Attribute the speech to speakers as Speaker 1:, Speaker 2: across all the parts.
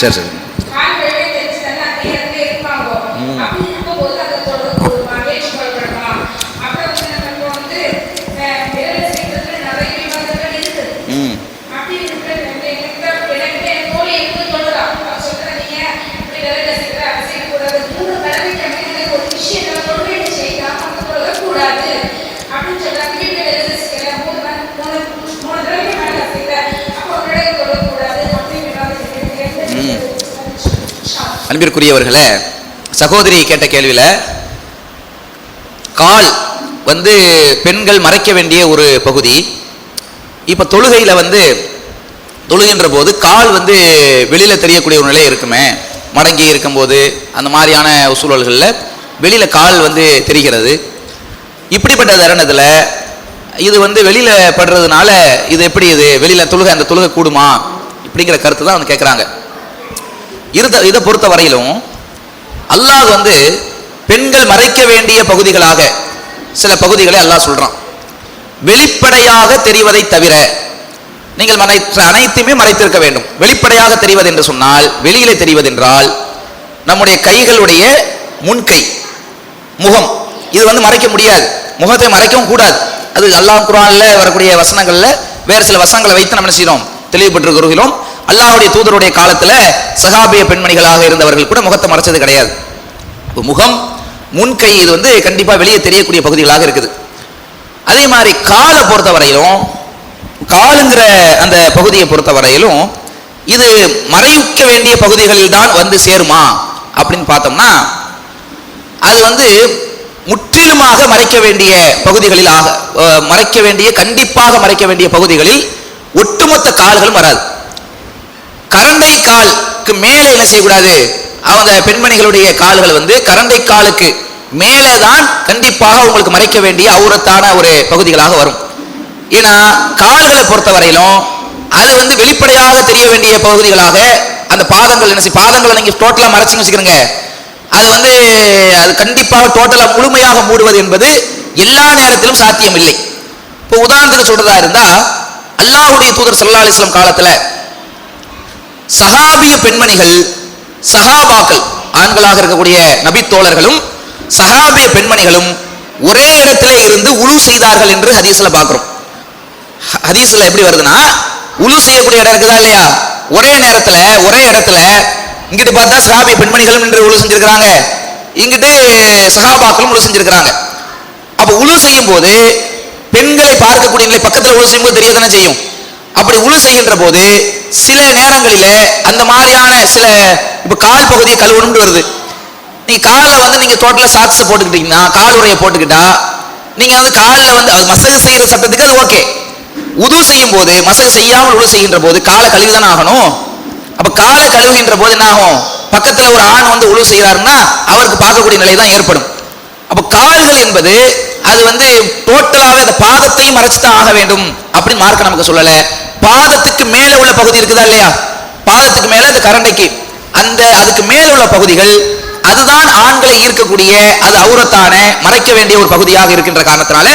Speaker 1: சரி சரி.
Speaker 2: கால் கழுவி தெரிச்சு தானே அப்படியே அப்படியே இருப்பாங்க அப்படி இருக்கும்போது அதை தொடர்ந்து ஒரு ஏற்றுக்கொள்ளப்படலாம் அப்புறம் வந்து நம்ம வந்து அஹ், வேலை செய்யறதுல நிறைய விவாதங்கள் இருக்குது
Speaker 1: ம்
Speaker 2: அப்படி இருக்கிற எனக்கு எனக்கு என் தோழி எனக்கு சொல்றா அவ சொல்றா நீங்க இப்படி வேலை செய்யற அதை செய்யக்கூடாது மூணு தடவைக்கு அமைதியில ஒரு விஷயம் நம்ம தொழில் செய்யலாம் அந்த தொழில கூடாது அப்படின்னு சொல்றாங்க வீட்டுல வேலை செய்யற மூணு நாள் மூணு மூணு தடவைக்கு மேல செய்யற அப்போ ஒரு தடவை சொல்லக்கூடாது அப்படின்னு விவாதம் செய்யறது
Speaker 1: அன்பிற்குரியவர்களே சகோதரி கேட்ட கேள்வியில் கால் வந்து பெண்கள் மறைக்க வேண்டிய ஒரு பகுதி. இப்போ தொழுகையில் வந்து தொழுகின்ற போது கால் வந்து வெளியில் தெரியக்கூடிய ஒரு நிலை இருக்குமே மடங்கி இருக்கும்போது அந்த மாதிரியான சூழல்களில் வெளியில் கால் வந்து தெரிகிறது. இப்படிப்பட்ட தருணத்தில் இது வந்து வெளியில் படுறதுனால இது எப்படி இது? வெளியில் தொழுகை அந்த தொழுகை கூடுமா? இப்படிங்கிற கருத்து தான் வந்து கேட்குறாங்க இருத இதை பொறுத்த வரையிலும் அல்லாஹ் வந்து பெண்கள் மறைக்க வேண்டிய பகுதிகளாக சில பகுதிகளை அல்லாஹ் சொல்கிறான் வெளிப்படையாக தெரிவதை தவிர நீங்கள் மறைத்த அனைத்துமே மறைத்திருக்க வேண்டும். வெளிப்படையாக தெரிவது என்று சொன்னால் வெளியிலே தெரிவதென்றால் நம்முடைய கைகளுடைய முன்கை முகம் இது வந்து மறைக்க முடியாது. முகத்தை மறைக்கவும் கூடாது. அது அல்லாஹ் குரான்ல வரக்கூடிய வசனங்களில் வேறு சில வசனங்களை வைத்து நம்ம என்ன செய்யறோம் தெளிவுபட்டிருக்கிறோம். அல்லாவுடைய தூதருடைய காலத்தில் சகாபிய பெண்மணிகளாக இருந்தவர்கள் கூட முகத்தை மறைச்சது கிடையாது. இப்ப முகம் முன்கை இது வந்து கண்டிப்பாக வெளியே தெரியக்கூடிய பகுதிகளாக இருக்குது. அதே மாதிரி காலை பொறுத்த வரையிலும் காலுங்கிற அந்த பகுதியை பொறுத்த வரையிலும் இது மறைக்க வேண்டிய பகுதிகளில் தான் வந்து சேருமா அப்படின்னு பார்த்தோம்னா அது வந்து முற்றிலுமாக மறைக்க வேண்டிய பகுதிகளில் ஆக மறைக்க வேண்டிய கண்டிப்பாக மறைக்க வேண்டிய பகுதிகளில் ஒட்டுமொத்த கால்களும் வராது. காலுக்கு மேலே என்ன செய்யக்கூடாது? அவங்க பெண்மணிகளுடைய கால்கள் வந்து கரண்டை காலுக்கு மேலே தான் கண்டிப்பாக உங்களுக்கு மறைக்க வேண்டிய அவுரத்தான ஒரு பகுதிகளாக வரும். ஏன்னா கால்களை பொறுத்த வரையிலும் அது வந்து வெளிப்படையாக தெரிய வேண்டிய பகுதிகளாக அந்த பாதங்கள் என்ன செய்ய பாதங்களை நீங்க டோட்டலா மறைச்சிங்க வச்சுக்கிறீங்க. அது வந்து அது கண்டிப்பாக டோட்டலா முழுமையாக மூடுவது என்பது எல்லா நேரத்திலும் சாத்தியம் இல்லை இப்போ உதாரணத்துக்கு சொல்றதா இருந்தா அல்லாஹுடைய தூதர் சல்லா அலிஸ்லாம் காலத்துல சஹாபிய பெண்மணிகள் சஹாபாக்கள் ஆண்களாக இருக்கக்கூடிய நபித்தோழர்களும் சகாபிய சஹாபிய பெண்மணிகளும் ஒரே இடத்திலே இருந்து உழு செய்தார்கள் என்று ஹதீஸ்ல பார்க்கிறோம். ஹதீஸ்ல எப்படி வருதுன்னா உழு செய்யக்கூடிய இடம் இருக்குதா இல்லையா? ஒரே நேரத்துல ஒரே இடத்துல இங்கிட்டு பார்த்தா சஹாபிய பெண்மணிகளும் என்று உழு செஞ்சிருக்கிறாங்க. இங்கிட்டு சஹாபாக்களும் உழு செஞ்சிருக்கிறாங்க. அப்ப உழு செய்யும் போது பெண்களை பார்க்கக்கூடிய நிலை பக்கத்துல உழு செய்யும் போது தெரியதானே செய்யும்? அப்படி உழு செய்கின்ற போது சில நேரங்களில் அந்த மாதிரியான சில இப்போ கால் பகுதியை கழுவணும்னு வருது. நீங்கள் காலில் வந்து நீங்கள் டோட்டலா சாக்ஸ் போட்டுக்கிட்டீங்கன்னா கால் உரையை போட்டுக்கிட்டா நீங்கள் வந்து காலில் வந்து அது மசகு செய்கிற சட்டத்துக்கு அது ஓகே உது செய்யும் போது மசகு செய்யாமல் உழு செய்கின்ற போது காலை கழுவி தானே ஆகணும்? அப்போ காலை கழுவுகின்ற போது என்ன ஆகும்? பக்கத்தில் ஒரு ஆண் வந்து உழு செய்கிறாருன்னா அவருக்கு பார்க்கக்கூடிய நிலை தான் ஏற்படும். அப்போ கால்கள் என்பது அது வந்து டோட்டலாகவே அந்த பாதத்தையும் மறைச்சு தான் ஆக வேண்டும் அப்படின்னு மார்க்க நமக்கு சொல்லல. பாதத்துக்கு மேல உள்ள பகுதி இருக்குதா இல்லையா? பாதத்துக்கு மேல அந்த கரண்டைக்கு. அந்த அதுக்கு மேல உள்ள பகுதிகள் அதுதான் ஆண்களை ஈர்க்கக்கூடிய அது அவுரத்தான மறைக்க வேண்டிய ஒரு பகுதியாக இருக்கின்ற காரணத்தினால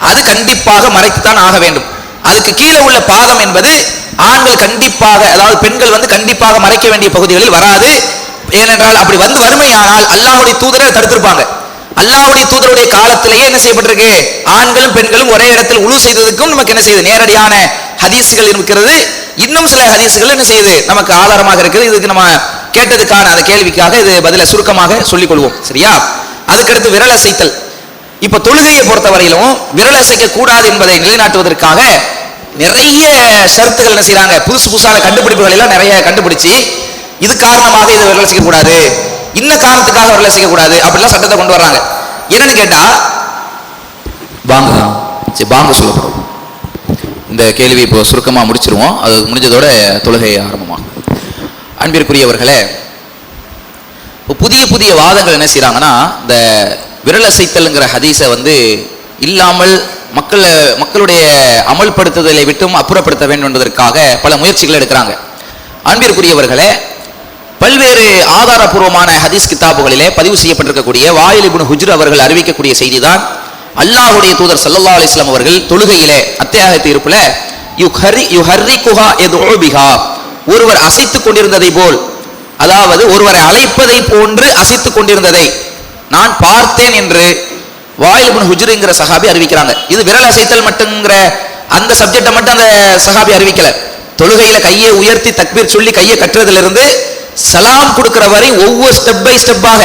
Speaker 1: அது கண்டிப்பாக மறைத்துத்தான் ஆக வேண்டும். அதுக்கு கீழே உள்ள பாதம் என்பது ஆண்கள் கண்டிப்பாக அதாவது பெண்கள் வந்து கண்டிப்பாக மறைக்க வேண்டிய பகுதிகளில் வராது. ஏனென்றால் அப்படி வந்து வறுமையானால் அல்லாஹுடைய தூதரை தடுத்திருப்பாங்க. அல்லாவுடைய தூதருடைய காலத்திலேயே என்ன செய்யப்பட்டிருக்கு? ஆண்களும் பெண்களும் ஒரே இடத்தில் உழு செய்ததுக்கும் நமக்கு என்ன செய்யுது? நேரடியான ஹதீசுகள் இருக்கிறது. இன்னும் சில ஹதீசுகள் என்ன செய்யுது? நமக்கு ஆதாரமாக இருக்குது. இதுக்கு நம்ம கேட்டதுக்கான அந்த கேள்விக்காக இது பதில சுருக்கமாக சொல்லிக் கொள்வோம் சரியா? அதுக்கடுத்து விரல் அசைத்தல். இப்ப தொழுகையை பொறுத்தவரையிலும் விரல் அசைக்க கூடாது என்பதை நிலைநாட்டுவதற்காக நிறைய ஷர்த்துகள் என்ன செய்றாங்க? புதுசு புதுசான கண்டுபிடிப்புகள் எல்லாம் நிறைய கண்டுபிடிச்சு இது காரணமாக இதை விரல் அசைக்க கூடாது இன்ன காரணத்துக்காக விரல் அசைக்க கூடாது அப்படிலாம் சட்டத்தை கொண்டு வர்றாங்க. என்னன்னு கேட்டா பாங்க தான் சரி பாங்க சொல்லப்படும். இந்த கேள்வி இப்போ சுருக்கமாக முடிச்சிருவோம். அது முடிஞ்சதோட தொழுகை ஆரம்பமாக அன்பிற்குரியவர்களே இப்போ புதிய புதிய வாதங்கள் என்ன செய்கிறாங்கன்னா இந்த விரலசைத்தல்ங்கிற ஹதீஸை வந்து இல்லாமல் மக்களை மக்களுடைய அமல்படுத்துதலை விட்டும் அப்புறப்படுத்த வேண்டும் என்பதற்காக பல முயற்சிகள் எடுக்கிறாங்க. அன்பிற்குரியவர்களே பல்வேறு ஆதாரபூர்வமான ஹதீஸ் கிதாபுகளிலே பதிவு செய்யப்பட்டிருக்கக்கூடிய வாயில் இப்னு ஹுஜ்ர் அவர்கள் அறிவிக்கக்கூடிய செய்திதான். அல்லாஹுடைய தூதர் சல்லா அலிஸ்லாம் அவர்கள் தொழுகையிலே அத்தியாயத்து இருப்புல யுஹரி யுஹர்ரிகுஹா யதுஉ பிஹா. ஒருவர் அசைத்துக் கொண்டிருந்ததை போல் அதாவது ஒருவரை அழைப்பதை போன்று அசைத்துக் கொண்டிருந்ததை நான் பார்த்தேன் என்று வாயில் ஹுஜ்ருங்கிற சஹாபி அறிவிக்கிறாங்க. இது விரல் அசைத்தல் மட்டுங்கிற அந்த சப்ஜெக்டை மட்டும் அந்த சஹாபி அறிவிக்கல. தொழுகையில கையை உயர்த்தி தக்பீர் சொல்லி கையை கட்டுறதுல இருந்து சலாம் கொடுக்கிற வரை ஒவ்வொரு ஸ்டெப் பை ஸ்டெப்பாக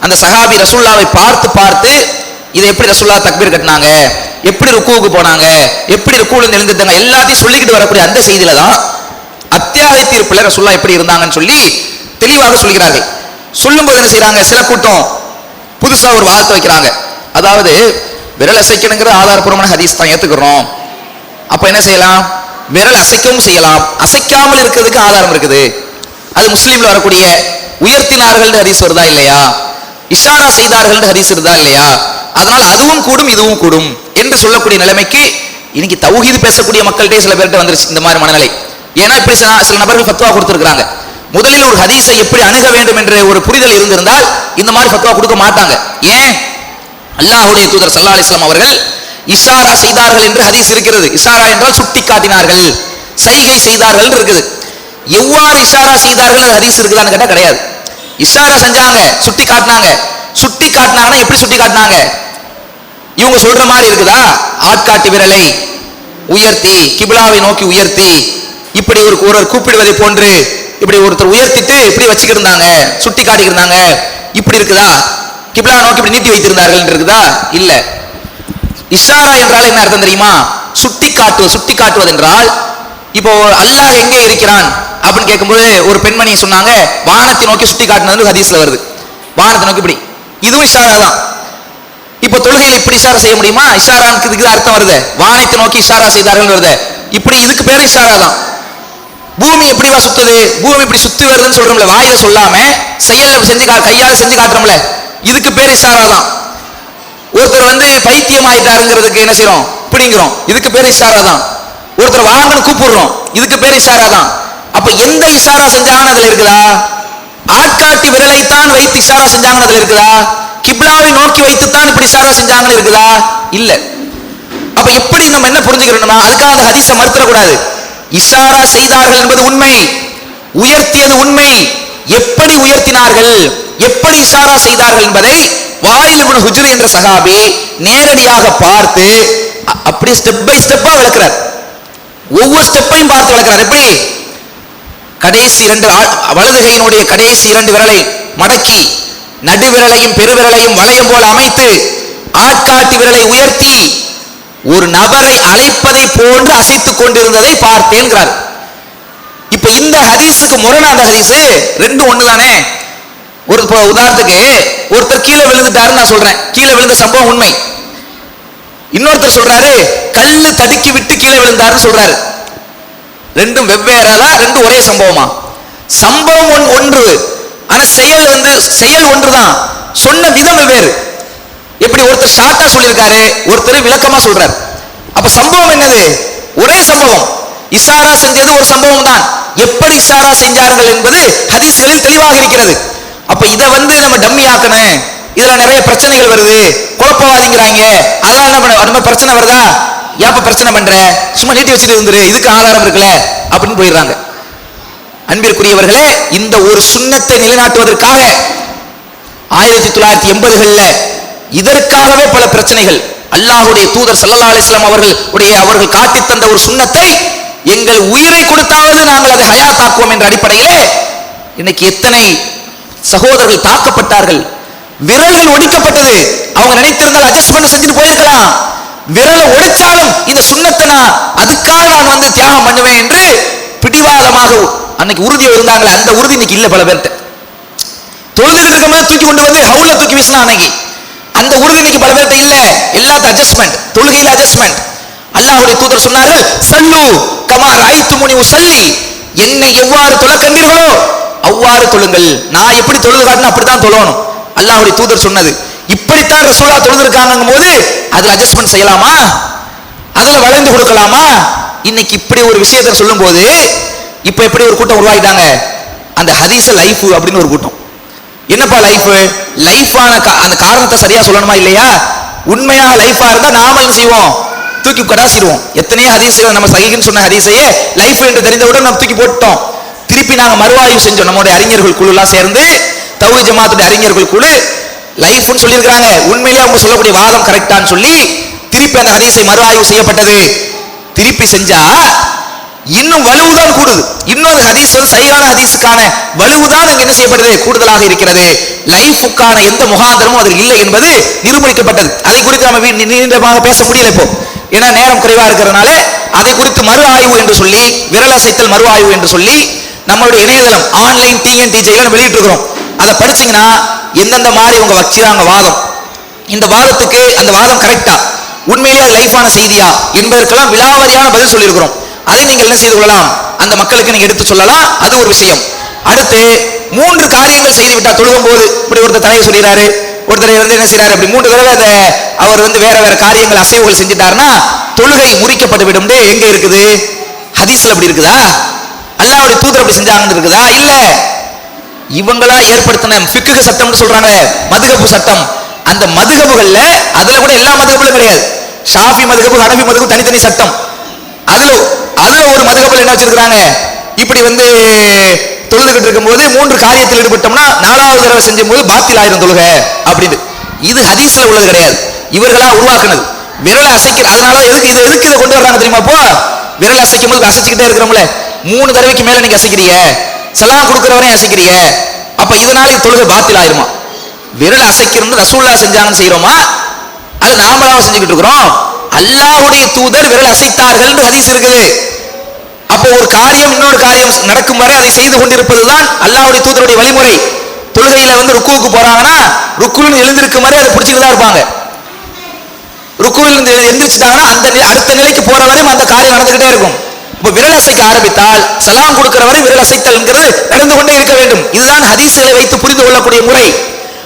Speaker 1: அந்த சஹாபி ரசுல்லாவை பார்த்து பார்த்து இதை எப்படி ரசுல்லா தக்பீர் கட்டினாங்க? எப்படி ருக்குவுக்கு போனாங்க? எப்படி ருக்குல இருந்து எழுந்திருந்தாங்க? எல்லாத்தையும் சொல்லிக்கிட்டு வரக்கூடிய அந்த செய்தியில தான் அத்தியாய பிள்ளை ரசுல்லா எப்படி இருந்தாங்கன்னு சொல்லி தெளிவாக சொல்கிறார்கள். சொல்லும்போது என்ன செய்றாங்க? சில கூட்டம் புதுசா ஒரு வார்த்தை வைக்கிறாங்க. அதாவது விரல் அசைக்கணுங்கிற ஆதாரப்பூர்வமான ஹதீஸ் தான் ஏத்துக்கிறோம். அப்ப என்ன செய்யலாம்? விரல் அசைக்கவும் செய்யலாம். அசைக்காமல் இருக்கிறதுக்கு ஆதாரம் இருக்குது. அது முஸ்லீம்ல வரக்கூடிய உயர்த்தினார்கள் ஹதீஸ் வருதா இல்லையா? இஷாரா செய்தார்கள் ஹதீஸ் வருதா இல்லையா? அதனால அதுவும் கூடும் இதுவும் கூடும் என்று சொல்லக்கூடிய நிலைமைக்கு இன்னைக்கு தௌஹீது பேசக்கூடிய மக்கள்கிட்டே சில பேர்கிட்ட வந்துருச்சு இந்த மாதிரி மனநிலை. ஏன்னா இப்படி சில சில நபர்கள் ஃபத்வா கொடுத்துருக்காங்க முதலில் ஒரு ஹதீஸை எப்படி அணுக வேண்டும் என்ற ஒரு புரிதல் இருந்திருந்தால் இந்த மாதிரி ஃபத்வா கொடுக்க மாட்டாங்க. ஏன்? அல்லாஹுடைய தூதர் சல்லா அலிஸ்லாம் அவர்கள் இஷாரா செய்தார்கள் என்று ஹதீஸ் இருக்கிறது. இஷாரா என்றால் சுட்டி காட்டினார்கள் சைகை செய்தார்கள் இருக்குது. எவ்வாறு இஷாரா செய்தார்கள் அது ஹதீஸ் இருக்குதான்னு கேட்டா கிடையாது. இஷாரா செஞ்சாங்க சுட்டி காட்டினாங்க. சுட்டி காட்டினாங்கன்னா எப்படி சுட்டி காட்டினாங்க? இவங்க சொல்ற மாதிரி இருக்குதா? ஆட்காட்டி விரலை உயர்த்தி கிபிலாவை நோக்கி உயர்த்தி இப்படி ஒரு ஒருவர் கூப்பிடுவதை போன்று இப்படி ஒருத்தர் உயர்த்திட்டு இப்படி வச்சுக்கிட்டு இருந்தாங்க சுட்டி காட்டிக்கிருந்தாங்க இப்படி இருக்குதா? கிபிலா நோக்கி இப்படி நீட்டி வைத்திருந்தார்கள் இருக்குதா? இல்ல. இஷாரா என்றால் என்ன அர்த்தம் தெரியுமா? சுட்டி காட்டுவது சுட்டி காட்டுவது என்றால் இப்போ அல்லாஹ் எங்கே இருக்கிறான்? அப்படின்னு கேட்கும்போது ஒரு பெண்மணி சொன்னாங்க வானத்தை நோக்கி சுட்டி காட்டினது ஹதீஸ்ல வருது. வானத்தை நோக்கி இப்படி. இதுவும் இஷாரா தான். இப்போ தொழுகையில் இப்படி இஷாரா செய்ய முடியுமா? இஷாரானுக்கு இதுக்கு தான் அர்த்தம் வருது. வானத்தை நோக்கி இஷாரா செய்தார்கள் வருது. இப்படி இதுக்கு பேர் இஷாரா தான். பூமி எப்படிவா சுத்துது? பூமி இப்படி சுத்தி வருதுன்னு சொல்றோம்ல வாயில சொல்லாம செயல்ல செஞ்சு கா கையால செஞ்சு காட்டுறோம்ல இதுக்கு பேர் இஷாரா தான். ஒருத்தர் வந்து பைத்தியம் ஆயிட்டாருங்கிறதுக்கு என்ன செய்யறோம் இப்படிங்கிறோம் இதுக்கு பேர் இஷாரா தான். ஒருத்தர் வாங்கன்னு கூப்பிடுறோம். இதுக்கு பேர் இஷாரா தான். அப்ப எந்த இஷாரா செஞ்சாங்கன்னு அதுல இருக்குதா? ஆட்காட்டி விரலைத்தான் வைத்து இஷாரா செஞ்சாங்கன்னு அதுல இருக்குதா? கிப்லாவை நோக்கி வைத்துத்தான் இப்படி இஷாரா செஞ்சாங்கன்னு இருக்குதா? இல்ல. அப்ப எப்படி நம்ம என்ன புரிஞ்சுக்கிறோம்னா அதுக்காக அந்த ஹதீஸை மறுத்துடக்கூடாது இஷாரா செய்தார்கள் என்பது உண்மை. உயர்த்தியது உண்மை. எப்படி உயர்த்தினார்கள்? எப்படி இஷாரா செய்தார்கள் என்பதை வாயில் இப்னு ஹுஜ்ர் என்ற சகாபி நேரடியாக பார்த்து அப்படி ஸ்டெப் பை ஸ்டெப்பா விளக்குறார். ஒவ்வொரு ஸ்டெப்பையும் பார்த்து விளக்குறார். எப்படி? கடைசி இரண்டு வலதுகையினுடைய கடைசி இரண்டு விரலை மடக்கி நடுவிரலையும் பெருவிரலையும் வளையம் போல் அமைத்து ஆட்காட்டி விரலை உயர்த்தி ஒரு நபரை அழைப்பதை போன்று அசைத்துக் கொண்டிருந்ததை பார்த்தேன்கிறார். இப்ப இந்த ஹதீஸுக்கு முரணான ஹதீஸ்? ரெண்டும் ஒண்ணுதானே? ஒரு இப்போ உதாரணத்துக்கு ஒருத்தர் கீழே விழுந்துட்டாருன்னு நான் சொல்றேன். கீழே விழுந்த சம்பவம் உண்மை. இன்னொருத்தர் சொல்றாரு கல்லு தடுக்கி விட்டு கீழே விழுந்தாருன்னு சொல்றாரு. ரெண்டும் வெவ்வேறதா ரெண்டும் ஒரே சம்பவமா? சம்பவம் ஒன்- ஒன்று. ஆனா செயல் வந்து செயல் ஒன்றுதான். சொன்ன விதம் வெவ்வேறு எப்படி ஒருத்தர் ஷார்ட்டா சொல்லியிருக்காரு ஒருத்தர் விளக்கமா சொல்றாரு. அப்ப சம்பவம் என்னது? ஒரே சம்பவம். இஷாரா செஞ்சது ஒரு சம்பவம் தான் எப்படி இஷாரா செஞ்சார்கள் என்பது ஹதீஸ்களில் தெளிவாக இருக்கிறது. அப்ப இதை வந்து நம்ம டம்மி ஆக்கணும். இதுல நிறைய பிரச்சனைகள் வருது. குழப்பவாதிங்கிறாங்க. அதனால என்ன பண்ண நம்ம பிரச்சனை வருதா? ஏப்ப பிரச்சனை பண்ற? சும்மா நீட்டி வச்சுட்டு இருந்துரு இதுக்கு ஆதாரம் இருக்குல்ல? அப்படின்னு போயிடுறாங்க. அன்பிற்குரியவர்களே இந்த ஒரு சுண்ணத்தை நிலைநாட்டுவதற்காக ஆயிரத்தி தொள்ளாயிரத்தி எண்பதுகள்ல இதற்காகவே பல பிரச்சனைகள். அல்லாஹுடைய தூதர் சல்லா அலிஸ்லாம் அவர்கள் உடைய அவர்கள் காட்டித் தந்த ஒரு சுண்ணத்தை எங்கள் உயிரை கொடுத்தாவது நாங்கள் அதை ஹயாத்தாக்குவோம் என்ற அடிப்படையிலே இன்னைக்கு எத்தனை சகோதரர்கள் தாக்கப்பட்டார்கள். விரல்கள் ஒடிக்கப்பட்டது. அவங்க நினைத்திருந்தால் அட்ஜஸ்ட்மெண்ட் செஞ்சுட்டு போயிருக்கலாம். விரலை ஒடிச்சாலும் இந்த சுண்ணத்தை நான் அதுக்காக நான் வந்து தியாகம் பண்ணுவேன் என்று பிடிவாதமாக அன்னைக்கு உறுதியா இருந்தாங்களே அந்த உறுதி இன்னைக்கு இல்ல பல பேர்கிட்ட. தொழுதுகிட்டு இருக்கும் தூக்கி கொண்டு வந்து ஹவுல தூக்கி வீசினா அன்னைக்கு. அந்த உறுதி இன்னைக்கு பல பேர்ட்ட இல்ல. எல்லாத்த அட்ஜஸ்ட்மெண்ட் தொழுகையில் அட்ஜஸ்ட்மெண்ட் அல்லாஹ்வுடைய தூதர் சொன்னார்கள் சல்லு கமா ராய்த்து முனி உசல்லி. என்னை எவ்வாறு தொழ கண்டீர்களோ அவ்வாறு தொழுங்கள். நான் எப்படி தொழுது காட்டினா அப்படித்தான் தொழணும். அல்லாஹ்வுடைய தூதர் சொன்னது. இப்படித்தான் ரசூலா இருக்காங்க போது அதில் அட்ஜஸ்ட்மெண்ட் செய்யலாமா? அதில் வளைந்து கொடுக்கலாமா? இன்னைக்கு இப்படி ஒரு விஷயத்தை சொல்லும்போது இப்ப எப்படி ஒரு கூட்டம் உருவாக்கிட்டாங்க அந்த ஹதீஸ லைஃப் அப்படின்னு ஒரு கூட்டம். என்னப்பா லைஃப்? லைஃபான அந்த காரணத்தை சரியா சொல்லணுமா இல்லையா? உண்மையாக லைஃபா இருந்தா நாம என்ன செய்வோம்? தூக்கி கடாசிடுவோம் எத்தனையோ ஹதீஸ் நம்ம சகிக்குன்னு சொன்ன ஹதீஸையே லைஃப் என்று தெரிந்தவுடன் நம்ம தூக்கி போட்டோம் திருப்பி நாங்கள் மறுவாய்வு செஞ்சோம். நம்மளுடைய அறிஞர்கள் குழு எல்லாம் சேர்ந்து தௌஹி ஜமாத்துடைய அறிஞர்கள் குழு லைஃப்னு சொல்லியிருக்காங்க உண்மையிலேயே அவங்க சொல்லக்கூடிய வாதம் கரெக்டான்னு சொல்லி திருப்பி அந்த ஹதீஸை மறுஆய்வு செய்யப்பட்டது. திருப்பி செஞ்சா இன்னும் வலுவுதான் கூடுது. இன்னும் அந்த ஹதீஸ் வந்து சரியான ஹதீஸுக்கான வலுவுதான் அங்க என்ன செய்யப்படுது? கூடுதலாக இருக்கிறது. லைஃபுக்கான எந்த முகாந்திரமும் அதில் இல்லை என்பது நிரூபிக்கப்பட்டது அதை குறித்து நம்ம நீண்டமாக பேச முடியல இப்போ. ஏன்னா நேரம் குறைவா இருக்கிறதுனால அதை குறித்து மறு ஆய்வு என்று சொல்லி விரலசைத்தல் மறு ஆய்வு என்று சொல்லி நம்மளுடைய இணையதளம் ஆன்லைன் டிஎன்டிஜைல வெளியிட்டு இருக்கிறோம் அதை படிச்சீங்கன்னா எந்தெந்த மாதிரி இவங்க வச்சுறாங்க வாதம்? இந்த வாதத்துக்கு அந்த வாதம் கரெக்டா உண்மையிலேயே அது லைஃபான செய்தியா? என்பதற்கெல்லாம் விலாவாரியான பதில் சொல்லியிருக்கிறோம். அதை நீங்கள் என்ன செய்து கொள்ளலாம்? அந்த மக்களுக்கு நீங்க எடுத்து சொல்லலாம். அது ஒரு விஷயம். அடுத்து மூன்று காரியங்கள் செய்து விட்டா தொழுகும் போது இப்படி ஒருத்தர் தலையை சொல்லிடுறாரு ஒருத்தர் வந்து என்ன செய்யறாரு அப்படி மூன்று தடவை அதை அவர் வந்து வேற வேற காரியங்கள் அசைவுகள் செஞ்சுட்டாருன்னா தொழுகை முறிக்கப்பட்டு விடும் எங்க இருக்குது? ஹதீஸ்ல அப்படி இருக்குதா? அல்லாவுடைய தூதர் அப்படி செஞ்சாங்கன்னு இருக்குதா? இல்ல. இவங்களா ஏற்படுத்தின ஃபிக்குக சட்டம்னு சொல்றாங்க மதுகபு சட்டம். அந்த மதுகபுகள்ல அதுல கூட எல்லா மதுகபுலும் கிடையாது. ஷாஃபி மதுகபு ஹனபி மதுகபு தனித்தனி சட்டம். அதுல அதுல ஒரு மதுகபுல என்ன வச்சிருக்காங்க இப்படி வந்து தொழுதுகிட்டு இருக்கும்போது மூன்று காரியத்தில் ஈடுபட்டோம்னா நாலாவது தடவை செஞ்சும் போது பாத்தில் ஆயிரம் தொழுக அப்படின்னு. இது ஹதீஸ்ல உள்ளது கிடையாது. இவர்களா உருவாக்குனது. விரலை அசைக்கிற அதனால எதுக்கு இது எதுக்கு இதை கொண்டு வர்றாங்க தெரியுமா? இப்போ விரல் அசைக்கும் போது அசைச்சுக்கிட்டே இருக்கிறோம்ல. மூணு தடவைக்கு மேல நீங்க அசைக்கிறீங்க. சலாம் கொடுக்கிறவரையும் அசைக்கிறீங்க. அப்ப இதனால தொழுகை பாத்தில் ஆயிருமா? விரல் அசைக்கிறது ரசூல்லா செஞ்சாங்கன்னு செய்யறோமா அது நாமளாக செஞ்சுக்கிட்டு இருக்கிறோம்? அல்லாஹ்வுடைய தூதர் விரல் அசைத்தார்கள் ஹதீஸ் இருக்குது அப்போ ஒரு காரியம் இன்னொரு காரியம் நடக்கும் வரை அதை செய்து கொண்டிருப்பதுதான் அல்லாஹுடைய தூதருடைய வழிமுறை. தொழுகையில வந்து ருக்குவுக்கு போறாங்கன்னா ருக்குன்னு எழுந்திருக்கும் வரை அதை பிடிச்சிட்டு தான் இருப்பாங்க. ருக்குவில் இருந்து எந்திரிச்சிட்டாங்கன்னா அந்த அடுத்த நிலைக்கு போற வரையும் அந்த காரியம் நடந்துகிட்டே இருக்கும். இப்ப விரல் அசைக்க ஆரம்பித்தால் சலாம் கொடுக்கிற வரை விரல் அசைத்தல்ங்கிறது நடந்து கொண்டே இருக்க வேண்டும். இதுதான் ஹதீசுகளை வைத்து புரிந்து கொள்ளக்கூடிய முறை.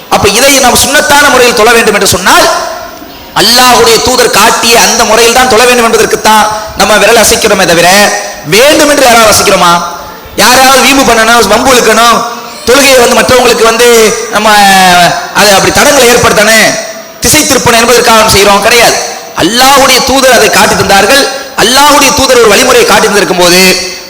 Speaker 1: அப்ப இதை நாம் சுன்னத்தான முறையில் தொழ வேண்டும் என்று சொன்னால் அல்லாஹுடைய தூதர் காட்டிய அந்த முறையில் தான் தொழ வேண்டும் என்பதற்குத்தான் நம்ம விரல் அசைக்கிறோமே தவிர வேண்டும் என்று யாராவது அசைக்கிறோமா? யாராவது வீம்பு பண்ணணும் வம்பு இழுக்கணும் தொழுகையை வந்து மற்றவங்களுக்கு வந்து நம்ம அதை அப்படி தடங்களை ஏற்படுத்தணும் திசை திருப்பணும் என்பதற்காக செய்கிறோம். கிடையாது. அல்லாஹுடைய தூதர் அதை காட்டி தந்தார்கள். அல்லாஹுடைய தூதர் ஒரு வழிமுறையை காட்டியிருந்திருக்கும் போது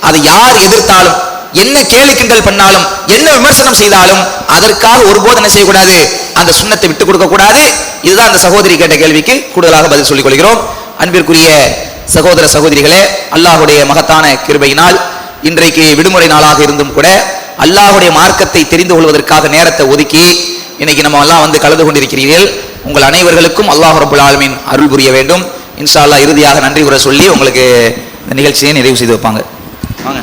Speaker 1: அதை யார் எதிர்த்தாலும் என்ன கேலி கிண்டல் பண்ணாலும் என்ன விமர்சனம் செய்தாலும் அதற்காக ஒருபோதும் என்ன செய்யக்கூடாது. அந்த சுண்ணத்தை விட்டு கொடுக்க கூடாது இதுதான் அந்த சகோதரி கேட்ட கேள்விக்கு கூடுதலாக பதில் சொல்லிக் கொள்கிறோம். அன்பிற்குரிய சகோதர சகோதரிகளே அல்லாஹுடைய மகத்தான கிருபையினால் இன்றைக்கு விடுமுறை நாளாக இருந்தும் கூட அல்லாஹுடைய மார்க்கத்தை தெரிந்து கொள்வதற்காக நேரத்தை ஒதுக்கி இன்னைக்கு நம்ம எல்லாம் வந்து கலந்து கொண்டிருக்கிறீர்கள். உங்கள் அனைவர்களுக்கும் அல்லாஹ் ரபுல் ஆலமின் அருள் புரிய வேண்டும். இன்ஷா அல்லா இறுதியாக நன்றி உரை சொல்லி உங்களுக்கு இந்த நிகழ்ச்சியை நிறைவு செய்து வைப்பாங்க.